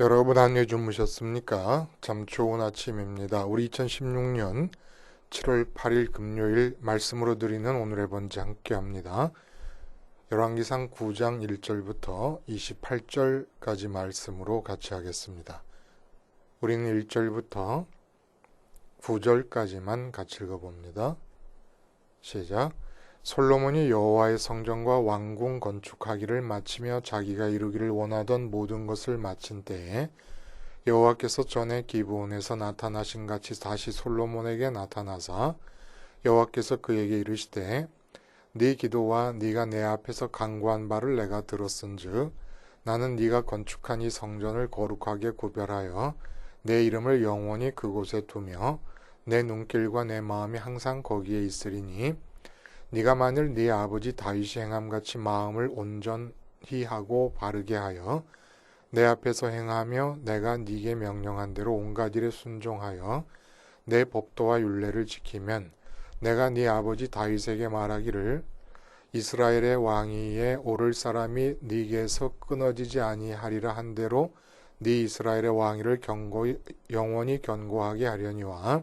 여러분 안녕 주무셨습니까? 참 좋은 아침입니다. 우리 2016년 7월 8일 금요일 말씀으로 드리는 오늘의 번째 함께 합니다. 열왕기상 9장 1절부터 28절까지 말씀으로 같이 하겠습니다. 우리는 1절부터 9절까지만 같이 읽어봅니다. 시작. 솔로몬이 여호와의 성전과 왕궁 건축하기를 마치며 자기가 이루기를 원하던 모든 것을 마친 때에 여호와께서 전에 기브온에서 나타나신 같이 다시 솔로몬에게 나타나사 여호와께서 그에게 이르시되 네 기도와 네가 내 앞에서 간구한 바를 내가 들었은즉 나는 네가 건축한 이 성전을 거룩하게 구별하여 내 이름을 영원히 그곳에 두며 내 눈길과 내 마음이 항상 거기에 있으리니 네가 만일 네 아버지 다윗이 행함같이 마음을 온전히 하고 바르게 하여 내 앞에서 행하며 내가 네게 명령한 대로 온갖 일에 순종하여 내 법도와 율례를 지키면 내가 네 아버지 다윗에게 말하기를 이스라엘의 왕위에 오를 사람이 네게서 끊어지지 아니하리라 한 대로 네 이스라엘의 왕위를 경고 영원히 견고하게 하려니와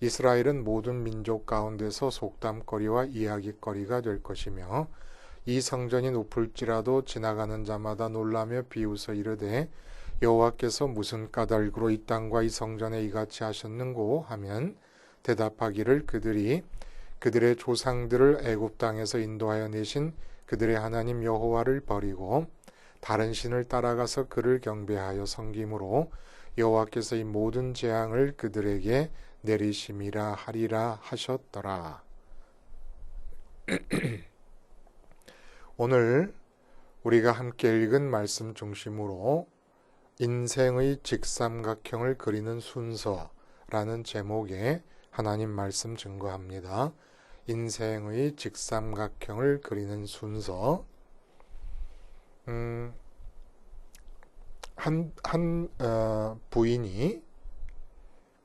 이스라엘은 모든 민족 가운데서 속담거리와 이야기거리가 될 것이며 이 성전이 높을지라도 지나가는 자마다 놀라며 비웃어 이르되 여호와께서 무슨 까닭으로 이 땅과 이 성전에 이같이 하셨는고 하면 대답하기를 그들이 그들의 조상들을 애굽 땅에서 인도하여 내신 그들의 하나님 여호와를 버리고 다른 신을 따라가서 그를 경배하여 섬김으로 여호와께서 이 모든 재앙을 그들에게 내리심이라 하리라 하셨더라. 오늘 우리가 함께 읽은 말씀 중심으로 인생의 직삼각형을 그리는 순서라는 제목의 하나님 말씀 증거합니다. 인생의 직삼각형을 그리는 순서. 음, 한, 한, 어, 부인이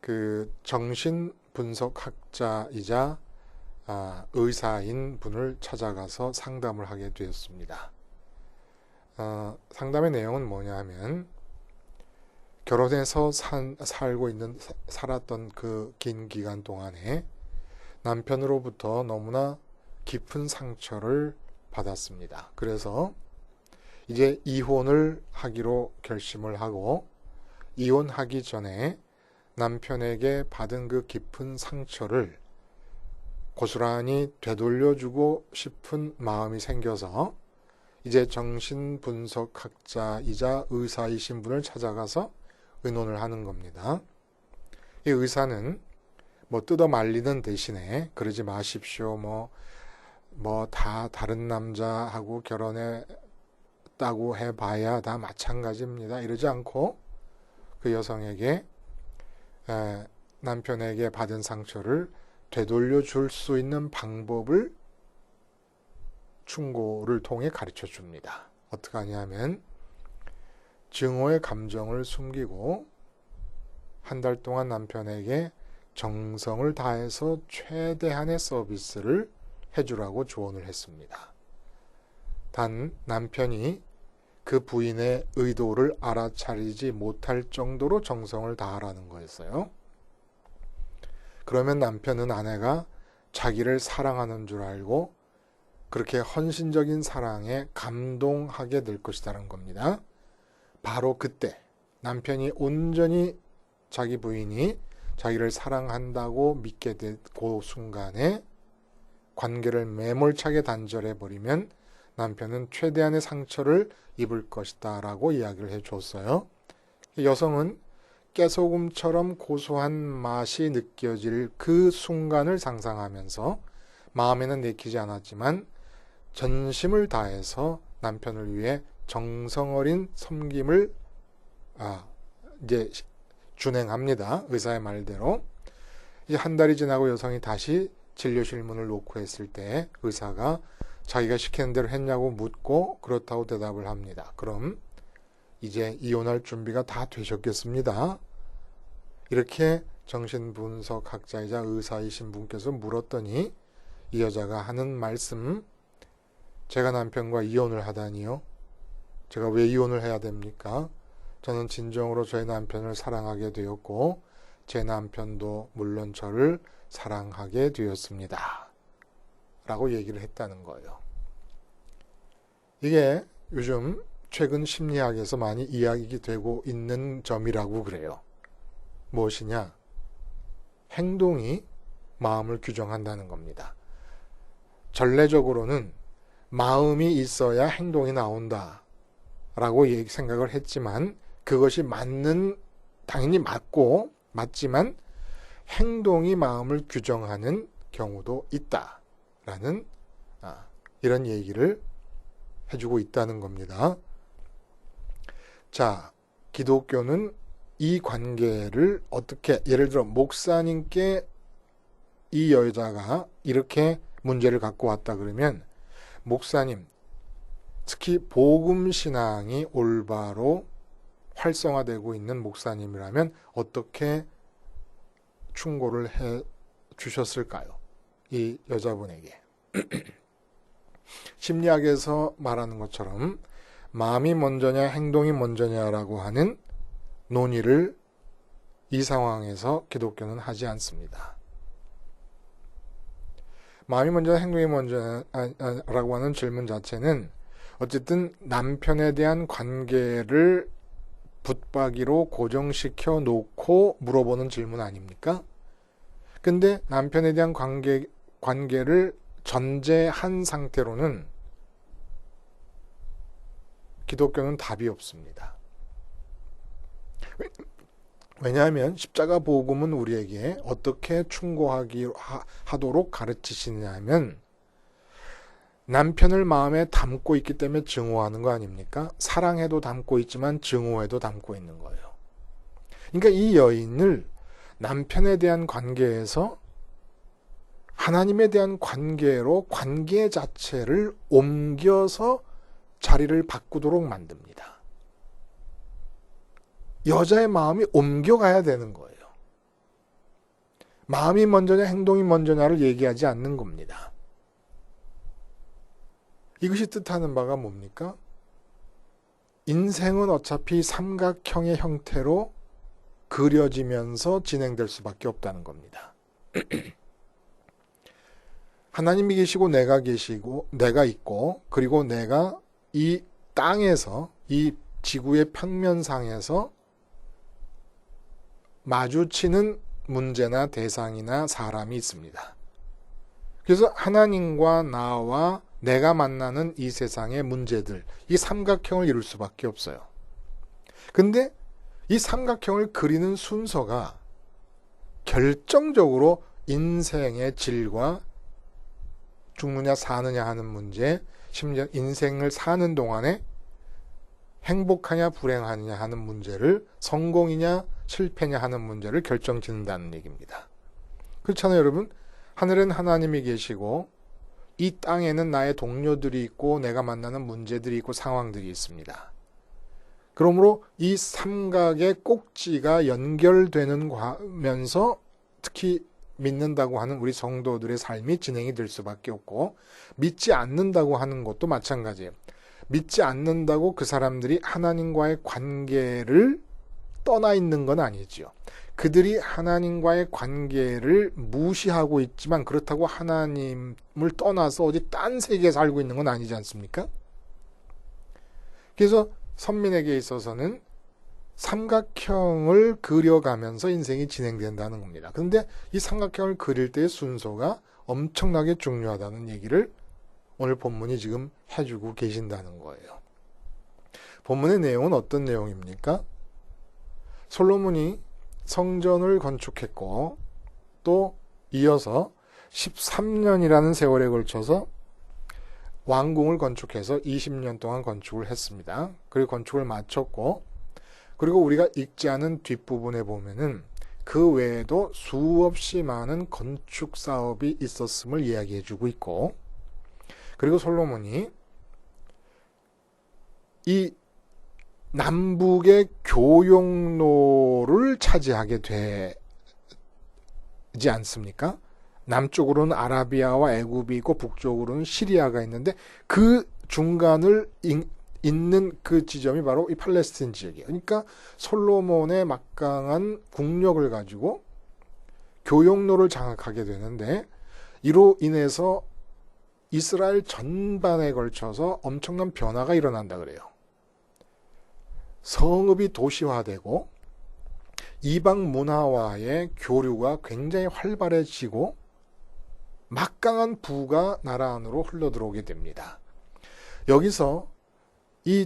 그 정신 분석학자이자 아, 의사인 분을 찾아가서 상담을 하게 되었습니다. 어, 상담의 내용은 뭐냐 하면 결혼해서 산, 살고 있는 살았던 그 긴 기간 동안에 남편으로부터 너무나 깊은 상처를 받았습니다. 그래서 이제 이혼을 하기로 결심을 하고 이혼하기 전에 남편에게 받은 그 깊은 상처를 고스란히 되돌려주고 싶은 마음이 생겨서 이제 정신분석학자이자 의사이신 분을 찾아가서 의논을 하는 겁니다. 이 의사는 뭐 뜯어 말리는 대신에 그러지 마십시오. 뭐, 뭐 다 다른 남자하고 결혼했다고 해봐야 다 마찬가지입니다. 이러지 않고 그 여성에게 에, 남편에게 받은 상처를 되돌려 줄 수 있는 방법을 충고를 통해 가르쳐 줍니다. 어떻게 하냐면 증오의 감정을 숨기고 한 달 동안 남편에게 정성을 다해서 최대한의 서비스를 해주라고 조언을 했습니다. 단 남편이 그 부인의 의도를 알아차리지 못할 정도로 정성을 다하라는 거였어요. 그러면 남편은 아내가 자기를 사랑하는 줄 알고 그렇게 헌신적인 사랑에 감동하게 될 것이라는 겁니다. 바로 그때 남편이 온전히 자기 부인이 자기를 사랑한다고 믿게 된그 순간에 관계를 매몰차게 단절해 버리면 남편은 최대한의 상처를 입을 것이다 라고 이야기를 해 줬어요. 여성은 깨소금처럼 고소한 맛이 느껴질 그 순간을 상상하면서 마음에는 내키지 않았지만 전심을 다해서 남편을 위해 정성 어린 섬김을 아, 이제 준행합니다. 의사의 말대로. 이제 한 달이 지나고 여성이 다시 진료실 문을 놓고 했을 때 의사가 자기가 시키는 대로 했냐고 묻고 그렇다고 대답을 합니다. 그럼 이제 이혼할 준비가 다 되셨겠습니다. 이렇게 정신분석학자이자 의사이신 분께서 물었더니 이 여자가 하는 말씀 제가 남편과 이혼을 하다니요. 제가 왜 이혼을 해야 됩니까? 저는 진정으로 저의 남편을 사랑하게 되었고 제 남편도 물론 저를 사랑하게 되었습니다. 라고 얘기를 했다는 거예요. 이게 요즘 최근 심리학에서 많이 이야기 되고 있는 점이라고 그래요. 무엇이냐? 행동이 마음을 규정한다는 겁니다. 전례적으로는 마음이 있어야 행동이 나온다. 라고 생각을 했지만 그것이 맞는, 당연히 맞고, 맞지만 행동이 마음을 규정하는 경우도 있다. 라는, 아, 이런 얘기를 해주고 있다는 겁니다. 자, 기독교는 이 관계를 어떻게, 예를 들어, 목사님께 이 여자가 이렇게 문제를 갖고 왔다 그러면, 목사님, 특히 복음 신앙이 올바로 활성화되고 있는 목사님이라면 어떻게 충고를 해 주셨을까요? 이 여자분에게. 심리학에서 말하는 것처럼 마음이 먼저냐 행동이 먼저냐라고 하는 논의를 이 상황에서 기독교는 하지 않습니다. 마음이 먼저냐 행동이 먼저냐라고 하는 질문 자체는 어쨌든 남편에 대한 관계를 붙박이로 고정시켜 놓고 물어보는 질문 아닙니까? 근데 남편에 대한 관계, 관계를 전제한 상태로는 기독교는 답이 없습니다. 왜냐하면 십자가 복음은 우리에게 어떻게 충고하기 하도록 가르치시냐면 남편을 마음에 담고 있기 때문에 증오하는 거 아닙니까? 사랑해도 담고 있지만 증오해도 담고 있는 거예요. 그러니까 이 여인을 남편에 대한 관계에서 하나님에 대한 관계로 관계 자체를 옮겨서 자리를 바꾸도록 만듭니다. 여자의 마음이 옮겨가야 되는 거예요. 마음이 먼저냐 행동이 먼저냐를 얘기하지 않는 겁니다. 이것이 뜻하는 바가 뭡니까? 인생은 어차피 삼각형의 형태로 그려지면서 진행될 수밖에 없다는 겁니다. 하나님이 계시고 내가 계시고 내가 있고 그리고 내가 이 땅에서 이 지구의 평면상에서 마주치는 문제나 대상이나 사람이 있습니다. 그래서 하나님과 나와 내가 만나는 이 세상의 문제들, 이 삼각형을 이룰 수밖에 없어요. 근데 이 삼각형을 그리는 순서가 결정적으로 인생의 질과 죽느냐 사느냐 하는 문제, 심지어 인생을 사는 동안에 행복하냐 불행하냐 하는 문제를 성공이냐 실패냐 하는 문제를 결정짓는다는 얘기입니다. 그렇잖아요, 여러분. 하늘엔 하나님이 계시고 이 땅에는 나의 동료들이 있고 내가 만나는 문제들이 있고 상황들이 있습니다. 그러므로 이 삼각의 꼭지가 연결되는 면서 특히 믿는다고 하는 우리 성도들의 삶이 진행이 될 수밖에 없고 믿지 않는다고 하는 것도 마찬가지예요. 믿지 않는다고 그 사람들이 하나님과의 관계를 떠나 있는 건 아니지요. 그들이 하나님과의 관계를 무시하고 있지만 그렇다고 하나님을 떠나서 어디 딴 세계에 살고 있는 건 아니지 않습니까? 그래서 선민에게 있어서는 삼각형을 그려가면서 인생이 진행된다는 겁니다. 그런데 이 삼각형을 그릴 때의 순서가 엄청나게 중요하다는 얘기를 오늘 본문이 지금 해주고 계신다는 거예요. 본문의 내용은 어떤 내용입니까? 솔로몬이 성전을 건축했고 또 이어서 13년이라는 세월에 걸쳐서 왕궁을 건축해서 20년 동안 건축을 했습니다. 그리고 건축을 마쳤고 그리고 우리가 읽지 않은 뒷부분에 보면은 그 외에도 수없이 많은 건축 사업이 있었음을 이야기해 주고 있고 그리고 솔로몬이 이 남북의 교역로를 차지하게 되지 않습니까? 남쪽으로는 아라비아와 애굽이 있고 북쪽으로는 시리아가 있는데 그 중간을 있는 그 지점이 바로 이 팔레스틴 지역이에요. 그러니까 솔로몬의 막강한 국력을 가지고 교역로를 장악하게 되는데 이로 인해서 이스라엘 전반에 걸쳐서 엄청난 변화가 일어난다 그래요. 성읍이 도시화되고 이방 문화와의 교류가 굉장히 활발해지고 막강한 부가 나라 안으로 흘러들어오게 됩니다. 여기서 이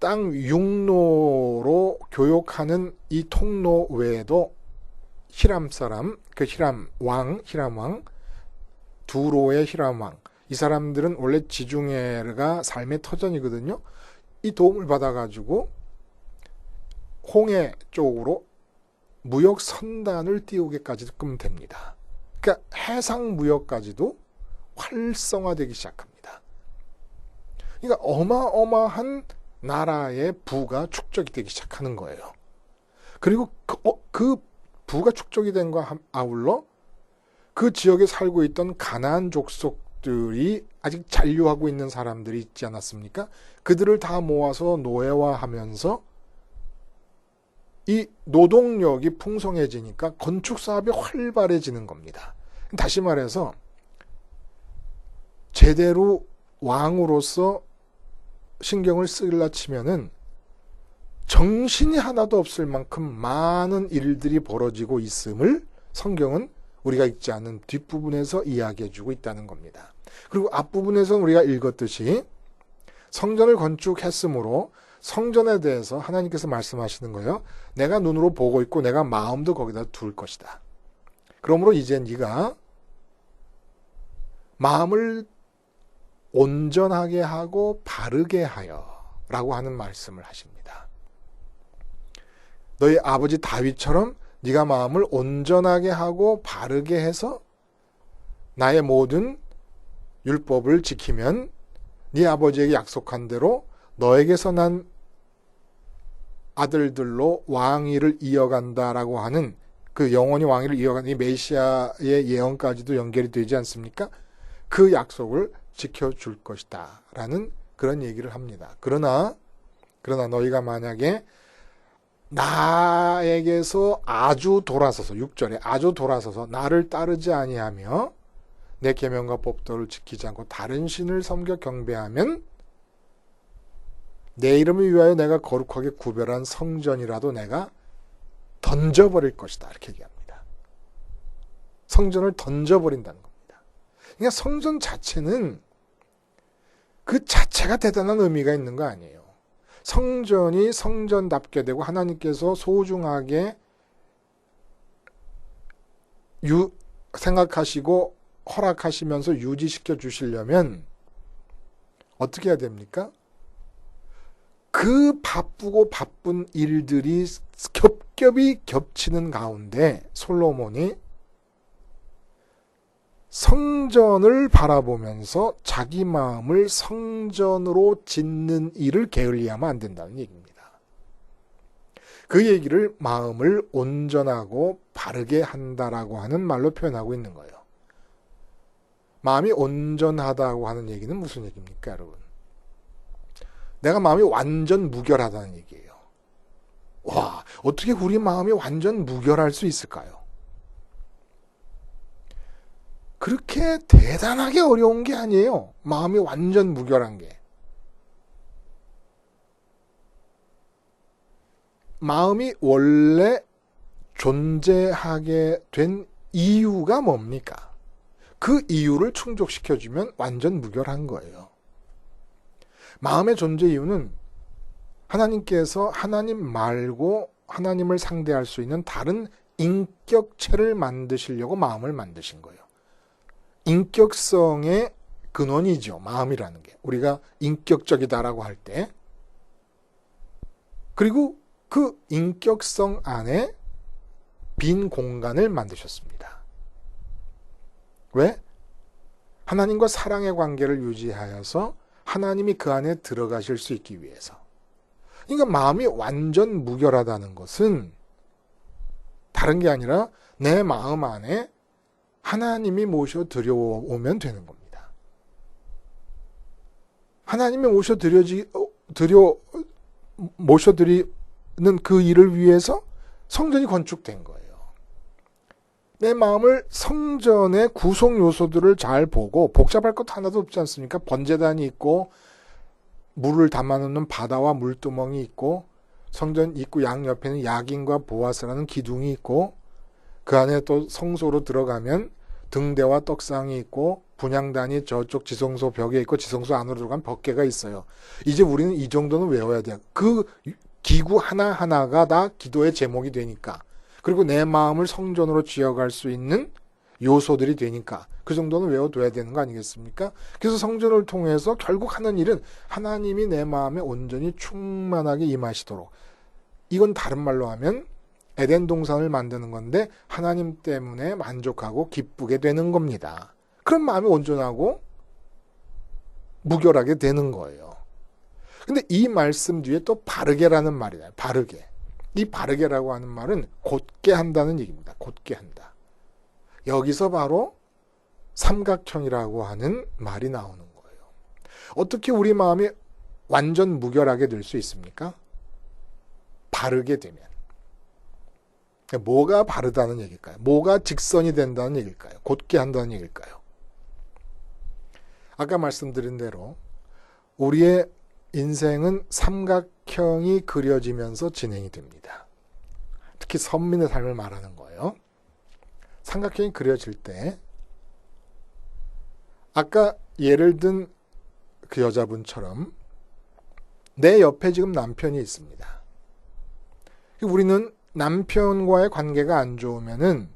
땅 육로로 교역하는 이 통로 외에도 히람 사람, 그 히람 왕, 히람 왕, 두로의 히람 왕, 이 사람들은 원래 지중해가 삶의 터전이거든요. 이 도움을 받아가지고 홍해 쪽으로 무역 선단을 띄우게까지 끄면 됩니다. 그러니까 해상 무역까지도 활성화되기 시작합니다. 그러니까 어마어마한 나라의 부가 축적이 되기 시작하는 거예요. 그리고 그, 어, 그 부가 축적이 된거 아울러 그 지역에 살고 있던 가나안 족속들이 아직 잔류하고 있는 사람들이 있지 않았습니까? 그들을 다 모아서 노예화하면서 이 노동력이 풍성해지니까 건축 사업이 활발해지는 겁니다. 다시 말해서 제대로 왕으로서 신경을 쓰려 치면은 정신이 하나도 없을 만큼 많은 일들이 벌어지고 있음을 성경은 우리가 읽지 않은 뒷부분에서 이야기해 주고 있다는 겁니다. 그리고 앞부분에서는 우리가 읽었듯이 성전을 건축했으므로 성전에 대해서 하나님께서 말씀하시는 거예요. 내가 눈으로 보고 있고 내가 마음도 거기다 둘 것이다. 그러므로 이제 네가 마음을 온전하게 하고 바르게 하여 라고 하는 말씀을 하십니다. 너희 아버지 다윗처럼 네가 마음을 온전하게 하고 바르게 해서 나의 모든 율법을 지키면 네 아버지에게 약속한 대로 너에게서 난 아들들로 왕위를 이어간다라고 하는 그 영원히 왕위를 이어가는 이 메시아의 예언까지도 연결이 되지 않습니까? 그 약속을 지켜줄 것이다. 라는 그런 얘기를 합니다. 그러나, 그러나 너희가 만약에 나에게서 아주 돌아서서 6절에 아주 돌아서서 나를 따르지 아니하며 내 계명과 법도를 지키지 않고 다른 신을 섬겨 경배하면 내 이름을 위하여 내가 거룩하게 구별한 성전이라도 내가 던져버릴 것이다. 이렇게 얘기합니다. 성전을 던져버린다는 겁니다. 그러니까 성전 자체는 그 자체가 대단한 의미가 있는 거 아니에요. 성전이 성전답게 되고 하나님께서 소중하게 유, 생각하시고 허락하시면서 유지시켜 주시려면 어떻게 해야 됩니까? 그 바쁘고 바쁜 일들이 겹겹이 겹치는 가운데 솔로몬이 성전을 바라보면서 자기 마음을 성전으로 짓는 일을 게을리하면 안 된다는 얘기입니다. 그 얘기를 마음을 온전하고 바르게 한다라고 하는 말로 표현하고 있는 거예요. 마음이 온전하다고 하는 얘기는 무슨 얘기입니까, 여러분? 내가 마음이 완전 무결하다는 얘기예요. 와, 어떻게 우리 마음이 완전 무결할 수 있을까요? 그렇게 대단하게 어려운 게 아니에요. 마음이 완전 무결한 게. 마음이 원래 존재하게 된 이유가 뭡니까? 그 이유를 충족시켜주면 완전 무결한 거예요. 마음의 존재 이유는 하나님께서 하나님 말고 하나님을 상대할 수 있는 다른 인격체를 만드시려고 마음을 만드신 거예요. 인격성의 근원이죠. 마음이라는 게. 우리가 인격적이다라고 할 때. 그리고 그 인격성 안에 빈 공간을 만드셨습니다. 왜? 하나님과 사랑의 관계를 유지하여서 하나님이 그 안에 들어가실 수 있기 위해서. 그러니까 마음이 완전 무결하다는 것은 다른 게 아니라 내 마음 안에 하나님이 모셔 들여오면 되는 겁니다. 하나님이 모셔 들여지, 어, 들여, 모셔 드리는 그 일을 위해서 성전이 건축된 거예요. 내 마음을 성전의 구성 요소들을 잘 보고 복잡할 것 하나도 없지 않습니까? 번제단이 있고 물을 담아놓는 바다와 물두멍이 있고 성전 입구 양옆에는 야긴과 보아스라는 기둥이 있고 그 안에 또 성소로 들어가면 등대와 떡상이 있고 분양단이 저쪽 지성소 벽에 있고 지성소 안으로 들어간 벽계가 있어요. 이제 우리는 이 정도는 외워야 돼요. 그 기구 하나하나가 다 기도의 제목이 되니까. 그리고 내 마음을 성전으로 지어갈 수 있는 요소들이 되니까 그 정도는 외워둬야 되는 거 아니겠습니까? 그래서 성전을 통해서 결국 하는 일은 하나님이 내 마음에 온전히 충만하게 임하시도록 이건 다른 말로 하면 에덴 동산을 만드는 건데 하나님 때문에 만족하고 기쁘게 되는 겁니다. 그런 마음이 온전하고 무결하게 되는 거예요. 근데 이 말씀 뒤에 또 바르게라는 말이에요. 바르게. 이 바르게라고 하는 말은 곧게 한다는 얘기입니다. 곧게 한다. 여기서 바로 삼각형이라고 하는 말이 나오는 거예요. 어떻게 우리 마음이 완전 무결하게 될 수 있습니까? 바르게 되면. 뭐가 바르다는 얘기일까요? 뭐가 직선이 된다는 얘기일까요? 곧게 한다는 얘기일까요? 아까 말씀드린 대로 우리의 인생은 삼각형이 그려지면서 진행이 됩니다. 특히 선민의 삶을 말하는 거예요. 삼각형이 그려질 때 아까 예를 든 그 여자분처럼 내 옆에 지금 남편이 있습니다. 우리는 남편과의 관계가 안 좋으면은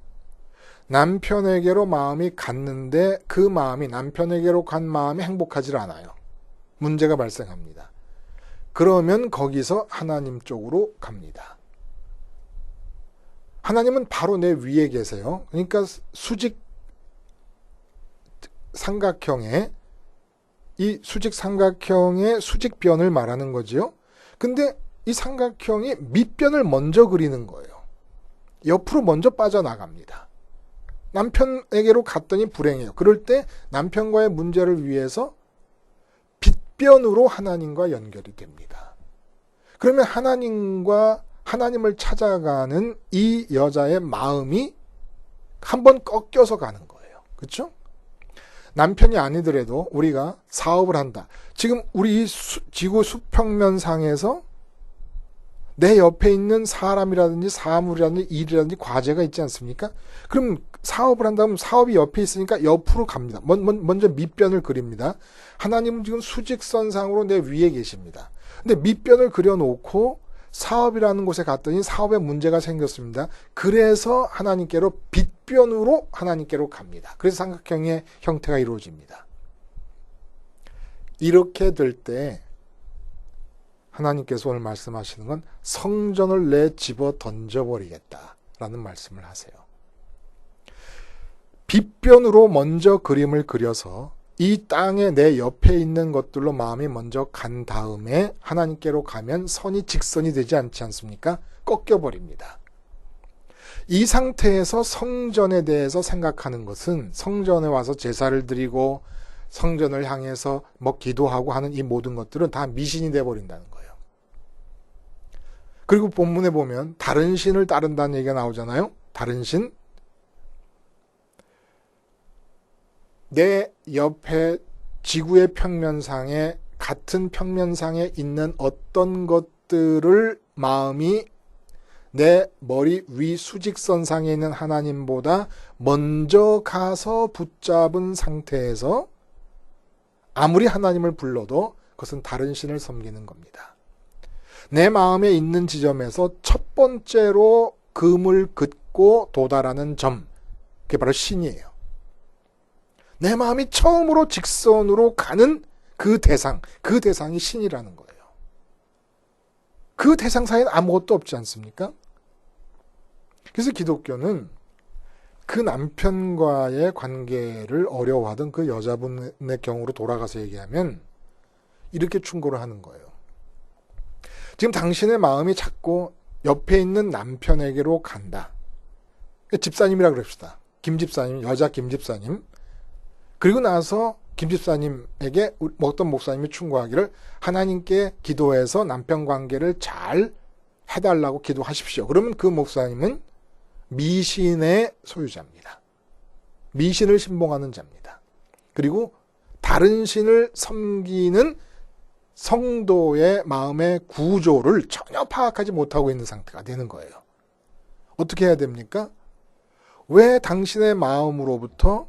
남편에게로 마음이 갔는데 그 마음이 남편에게로 간 마음이 행복하지 않아요. 문제가 발생합니다. 그러면 거기서 하나님 쪽으로 갑니다. 하나님은 바로 내 위에 계세요. 그러니까 수직 삼각형의 이 수직 삼각형의 수직변을 말하는 거지요. 근데 이 삼각형이 밑변을 먼저 그리는 거예요. 옆으로 먼저 빠져나갑니다. 남편에게로 갔더니 불행해요. 그럴 때 남편과의 문제를 위해서 빗변으로 하나님과 연결이 됩니다. 그러면 하나님과 하나님을 찾아가는 이 여자의 마음이 한번 꺾여서 가는 거예요. 그렇죠? 남편이 아니더라도 우리가 사업을 한다. 지금 우리 수, 지구 수평면상에서 내 옆에 있는 사람이라든지 사물이라든지 일이라든지 과제가 있지 않습니까? 그럼 사업을 한다면 사업이 옆에 있으니까 옆으로 갑니다. 먼저 밑변을 그립니다. 하나님은 지금 수직선상으로 내 위에 계십니다. 근데 밑변을 그려놓고 사업이라는 곳에 갔더니 사업에 문제가 생겼습니다. 그래서 하나님께로 빗변으로 하나님께로 갑니다. 그래서 삼각형의 형태가 이루어집니다. 이렇게 될 때 하나님께서 오늘 말씀하시는 건 성전을 내 집어 던져버리겠다라는 말씀을 하세요. 빗변으로 먼저 그림을 그려서 이 땅에 내 옆에 있는 것들로 마음이 먼저 간 다음에 하나님께로 가면 선이 직선이 되지 않지 않습니까? 꺾여버립니다. 이 상태에서 성전에 대해서 생각하는 것은 성전에 와서 제사를 드리고 성전을 향해서 뭐 기도하고 하는 이 모든 것들은 다 미신이 돼 버린다는 거예요. 그리고 본문에 보면 다른 신을 따른다는 얘기가 나오잖아요. 다른 신. 내 옆에 지구의 평면상에 같은 평면상에 있는 어떤 것들을 마음이 내 머리 위 수직선상에 있는 하나님보다 먼저 가서 붙잡은 상태에서 아무리 하나님을 불러도 그것은 다른 신을 섬기는 겁니다. 내 마음에 있는 지점에서 첫 번째로 금을 긋고 도달하는 점, 그게 바로 신이에요. 내 마음이 처음으로 직선으로 가는 그 대상, 그 대상이 신이라는 거예요. 그 대상 사이엔 아무것도 없지 않습니까? 그래서 기독교는 그 남편과의 관계를 어려워하던 그 여자분의 경우로 돌아가서 얘기하면 이렇게 충고를 하는 거예요. 지금 당신의 마음이 자꾸 옆에 있는 남편에게로 간다. 집사님이라 그럽시다. 김 집사님, 여자 김 집사님. 그리고 나서 김 집사님에게 어떤 목사님이 충고하기를 하나님께 기도해서 남편 관계를 잘 해달라고 기도하십시오. 그러면 그 목사님은 미신의 소유자입니다. 미신을 신봉하는 자입니다. 그리고 다른 신을 섬기는 성도의 마음의 구조를 전혀 파악하지 못하고 있는 상태가 되는 거예요. 어떻게 해야 됩니까? 왜 당신의 마음으로부터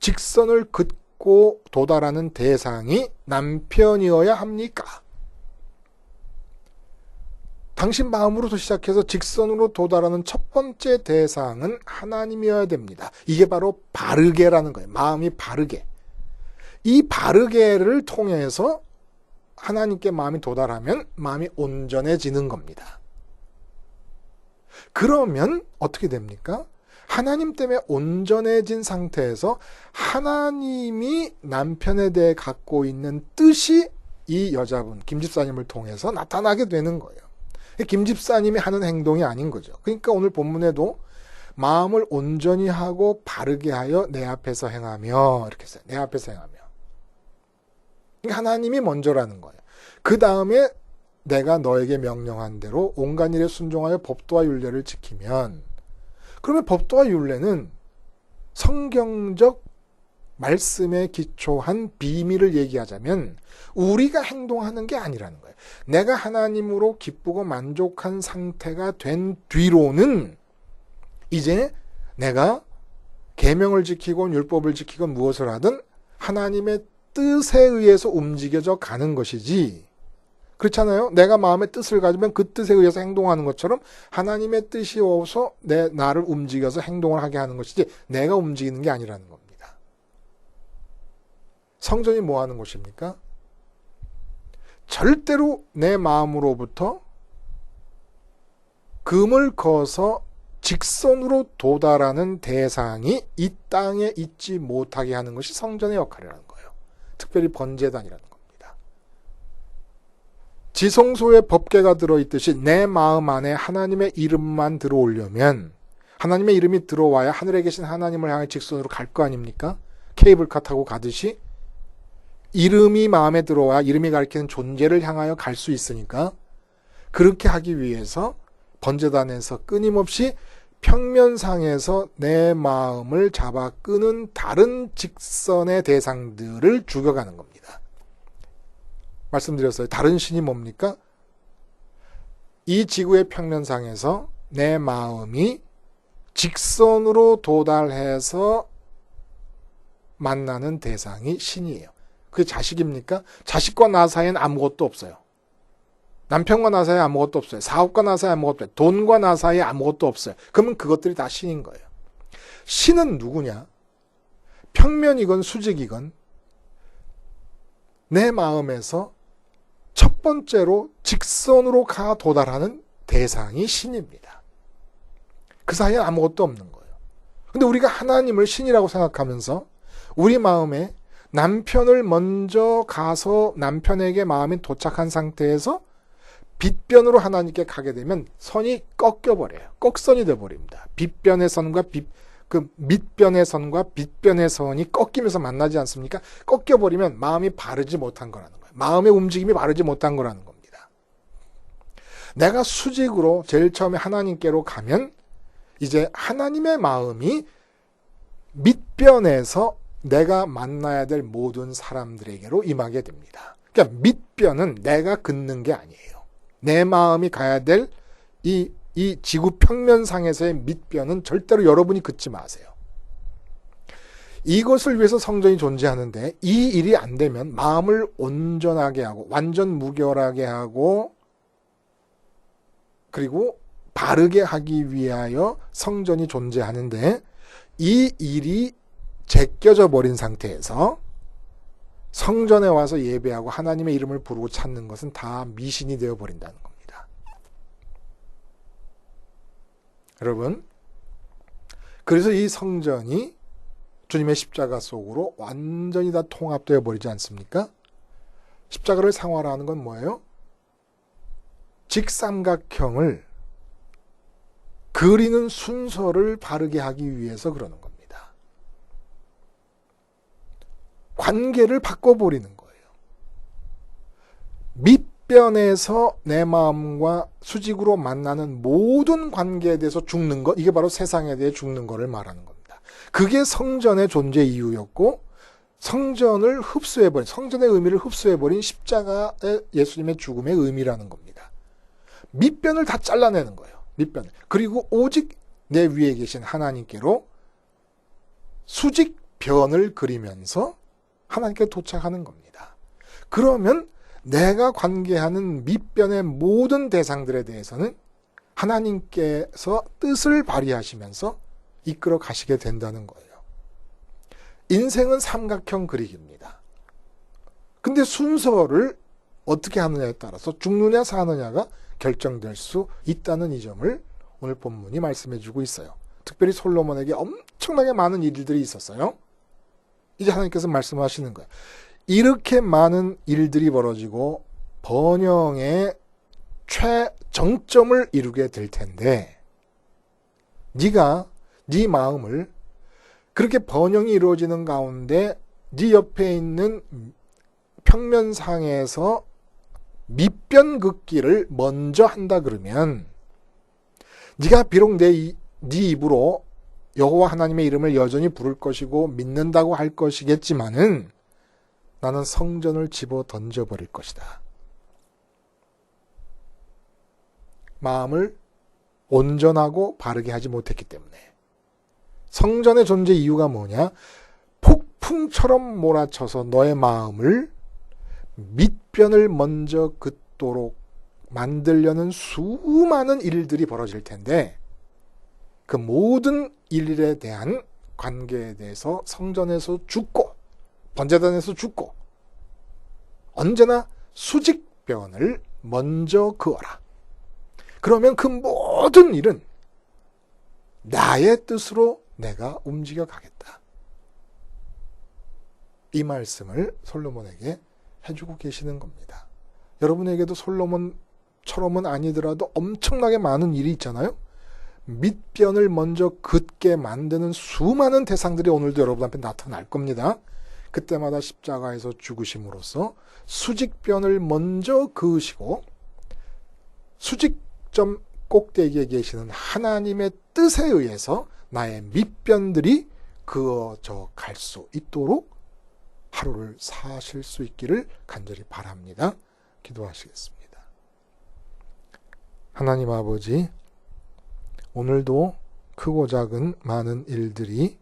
직선을 긋고 도달하는 대상이 남편이어야 합니까? 당신 마음으로서 시작해서 직선으로 도달하는 첫 번째 대상은 하나님이어야 됩니다. 이게 바로 바르게라는 거예요. 마음이 바르게. 이 바르게를 통해서 하나님께 마음이 도달하면 마음이 온전해지는 겁니다. 그러면 어떻게 됩니까? 하나님 때문에 온전해진 상태에서 하나님이 남편에 대해 갖고 있는 뜻이 이 여자분, 김 집사님을 통해서 나타나게 되는 거예요. 김 집사님이 하는 행동이 아닌 거죠. 그러니까 오늘 본문에도 마음을 온전히 하고 바르게 하여 내 앞에서 행하며 이렇게 써요. 내 앞에서 행하며. 하나님이 먼저라는 거예요. 그 다음에 내가 너에게 명령한 대로 온갖 일에 순종하여 법도와 윤례를 지키면 그러면 법도와 윤례는 성경적 말씀에 기초한 비밀을 얘기하자면 우리가 행동하는 게 아니라는 거예요. 내가 하나님으로 기쁘고 만족한 상태가 된 뒤로는 이제 내가 계명을 지키고 율법을 지키고 무엇을 하든 하나님의 뜻에 의해서 움직여져 가는 것이지. 그렇잖아요. 내가 마음의 뜻을 가지면 그 뜻에 의해서 행동하는 것처럼 하나님의 뜻이 어서 내 나를 움직여서 행동을 하게 하는 것이지 내가 움직이는 게 아니라는 겁니다. 성전이 뭐 하는 곳입니까? 절대로 내 마음으로부터 금을 거서 직선으로 도달하는 대상이 이 땅에 있지 못하게 하는 것이 성전의 역할이라는. 특별히 번제단이라는 겁니다. 지성소에 법계가 들어있듯이 내 마음 안에 하나님의 이름만 들어오려면 하나님의 이름이 들어와야 하늘에 계신 하나님을 향해 직선으로 갈 거 아닙니까? 케이블카 타고 가듯이 이름이 마음에 들어와 이름이 가리키는 존재를 향하여 갈 수 있으니까 그렇게 하기 위해서 번제단에서 끊임없이 평면상에서 내 마음을 잡아 끄는 다른 직선의 대상들을 죽여가는 겁니다. 말씀드렸어요. 다른 신이 뭡니까? 이 지구의 평면상에서 내 마음이 직선으로 도달해서 만나는 대상이 신이에요. 그게 자식입니까? 자식과 나 사이엔 아무것도 없어요. 남편과 나 사이에 아무것도 없어요. 사업과 나 사이에 아무것도 없어요. 돈과 나 사이에 아무것도 없어요. 그러면 그것들이 다 신인 거예요. 신은 누구냐? 평면이건 수직이건 내 마음에서 첫 번째로 직선으로 가 도달하는 대상이 신입니다. 그 사이에 아무것도 없는 거예요. 근데 우리가 하나님을 신이라고 생각하면서 우리 마음에 남편을 먼저 가서 남편에게 마음이 도착한 상태에서 빗변으로 하나님께 가게 되면 선이 꺾여버려요. 꺾선이 돼버립니다. 빗변의 선과 빗, 그 밑변의 선과 빗변의 선이 꺾이면서 만나지 않습니까? 꺾여버리면 마음이 바르지 못한 거라는 거예요. 마음의 움직임이 바르지 못한 거라는 겁니다. 내가 수직으로 제일 처음에 하나님께로 가면 이제 하나님의 마음이 밑변에서 내가 만나야 될 모든 사람들에게로 임하게 됩니다. 그러니까 밑변은 내가 긋는 게 아니에요. 내 마음이 가야 될 이, 이 지구 평면상에서의 밑변은 절대로 여러분이 긋지 마세요. 이것을 위해서 성전이 존재하는데 이 일이 안 되면 마음을 온전하게 하고 완전 무결하게 하고 그리고 바르게 하기 위하여 성전이 존재하는데 이 일이 제껴져 버린 상태에서 성전에 와서 예배하고 하나님의 이름을 부르고 찾는 것은 다 미신이 되어 버린다는 겁니다. 여러분, 그래서 이 성전이 주님의 십자가 속으로 완전히 다 통합되어 버리지 않습니까? 십자가를 상화하는 건 뭐예요? 직삼각형을 그리는 순서를 바르게 하기 위해서 그러는 겁니다. 관계를 바꿔버리는 거예요. 밑변에서 내 마음과 수직으로 만나는 모든 관계에 대해서 죽는 것, 이게 바로 세상에 대해 죽는 것을 말하는 겁니다. 그게 성전의 존재 이유였고, 성전을 흡수해버린, 성전의 의미를 흡수해버린 십자가의 예수님의 죽음의 의미라는 겁니다. 밑변을 다 잘라내는 거예요. 밑변. 그리고 오직 내 위에 계신 하나님께로 수직 변을 그리면서 하나님께 도착하는 겁니다. 그러면 내가 관계하는 밑변의 모든 대상들에 대해서는 하나님께서 뜻을 발휘하시면서 이끌어 가시게 된다는 거예요. 인생은 삼각형 그리기입니다. 근데 순서를 어떻게 하느냐에 따라서 죽느냐 사느냐가 결정될 수 있다는 이 점을 오늘 본문이 말씀해 주고 있어요. 특별히 솔로몬에게 엄청나게 많은 일들이 있었어요. 이제 하나님께서 말씀하시는 거예요. 이렇게 많은 일들이 벌어지고 번영의 최정점을 이루게 될 텐데 네가 네 마음을 그렇게 번영이 이루어지는 가운데 네 옆에 있는 평면상에서 밑변 긋기를 먼저 한다 그러면 네가 비록 내 네 입으로 여호와 하나님의 이름을 여전히 부를 것이고 믿는다고 할 것이겠지만은 나는 성전을 집어 던져 버릴 것이다. 마음을 온전하고 바르게 하지 못했기 때문에 성전의 존재 이유가 뭐냐? 폭풍처럼 몰아쳐서 너의 마음을 밑변을 먼저 긋도록 만들려는 수많은 일들이 벌어질 텐데 그 모든 일에 대한 관계에 대해서 성전에서 죽고 번제단에서 죽고 언제나 수직변을 먼저 그어라. 그러면 그 모든 일은 나의 뜻으로 내가 움직여 가겠다. 이 말씀을 솔로몬에게 해주고 계시는 겁니다. 여러분에게도 솔로몬처럼은 아니더라도 엄청나게 많은 일이 있잖아요. 밑변을 먼저 긋게 만드는 수많은 대상들이 오늘도 여러분 앞에 나타날 겁니다. 그때마다 십자가에서 죽으심으로써 수직변을 먼저 그으시고 수직점 꼭대기에 계시는 하나님의 뜻에 의해서 나의 밑변들이 그어져 갈 수 있도록 하루를 사실 수 있기를 간절히 바랍니다. 기도하시겠습니다. 하나님 아버지, 오늘도 크고 작은 많은 일들이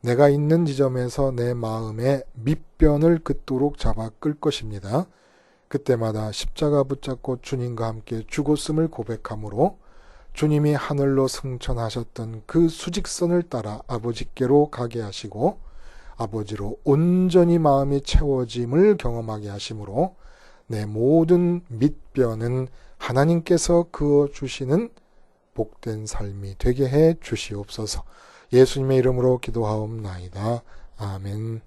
내가 있는 지점에서 내 마음의 밑변을 긋도록 잡아 끌 것입니다. 그때마다 십자가 붙잡고 주님과 함께 죽었음을 고백함으로 주님이 하늘로 승천하셨던 그 수직선을 따라 아버지께로 가게 하시고 아버지로 온전히 마음이 채워짐을 경험하게 하심으로 내 모든 밑변은 하나님께서 그어 주시는 복된 삶이 되게 해 주시옵소서. 예수님의 이름으로 기도하옵나이다. 아멘.